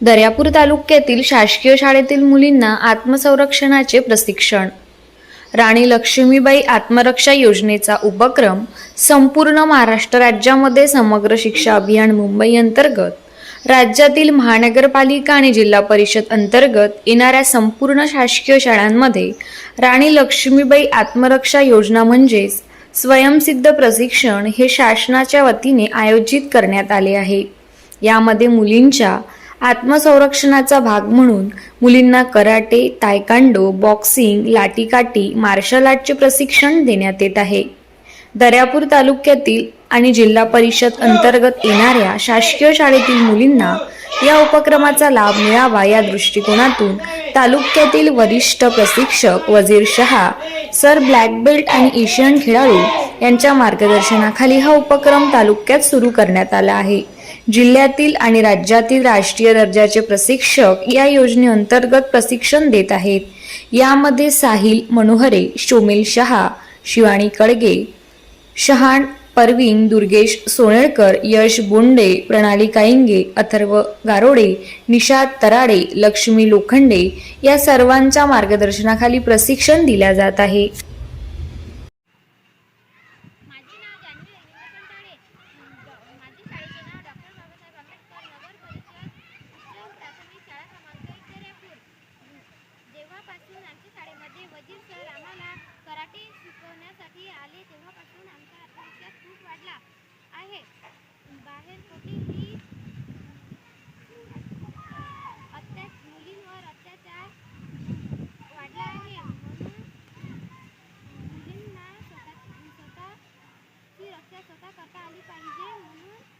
दर्यापूर तालुक्यातील शासकीय शाळेतील मुलींना आत्मसंरक्षणाचे प्रशिक्षण. राणी लक्ष्मीबाई आत्मरक्षा योजनेचा उपक्रम संपूर्ण महाराष्ट्र राज्यामध्ये समग्र शिक्षा अभियान मुंबई अंतर्गत राज्यातील महानगरपालिका आणि जिल्हा परिषद अंतर्गत येणाऱ्या संपूर्ण शासकीय शाळांमध्ये राणी लक्ष्मीबाई आत्मरक्षा योजना म्हणजेच स्वयंसिद्ध प्रशिक्षण हे शासनाच्या वतीने आयोजित करण्यात आले आहे. यामध्ये मुलींच्या आत्मसंरक्षणाचा भाग म्हणून मुलींना कराटे तायकांडो बॉक्सिंग लाटीकाटी मार्शल आर्टचे प्रशिक्षण देण्यात येत आहे. दर्यापूर तालुक्यातील आणि जिल्हा परिषद अंतर्गत येणाऱ्या शासकीय शाळेतील मुलींना या उपक्रमाचा लाभ मिळावा या दृष्टिकोनातून तालुक्यातील वरिष्ठ प्रशिक्षक Wazir Shah sir black belt आणि एशियन खेळाडू यांच्या मार्गदर्शनाखाली हा उपक्रम तालुक्यात सुरू करण्यात आला आहे. जिल्ह्यातील आणि राज्यातील राष्ट्रीय दर्जाचे प्रशिक्षक या योजनेअंतर्गत प्रशिक्षण देत आहेत. यामध्ये साहिल मनोहरे शोमिल शहा शिवाणी कळगे शहाण परवीन दुर्गेश सोनेळकर यश बोंडे प्रणाली काईंगे अथर्व गारोडे निषाद तराडे लक्ष्मी लोखंडे या सर्वांच्या मार्गदर्शनाखाली प्रशिक्षण दिल्या जात आहे. हे कोटीही अत्या मुलींवर अत्याचार वाढला आहे म्हणून मुलींना स्वतः स्वतःची रक्षा स्वतः करता आली पाहिजे म्हणून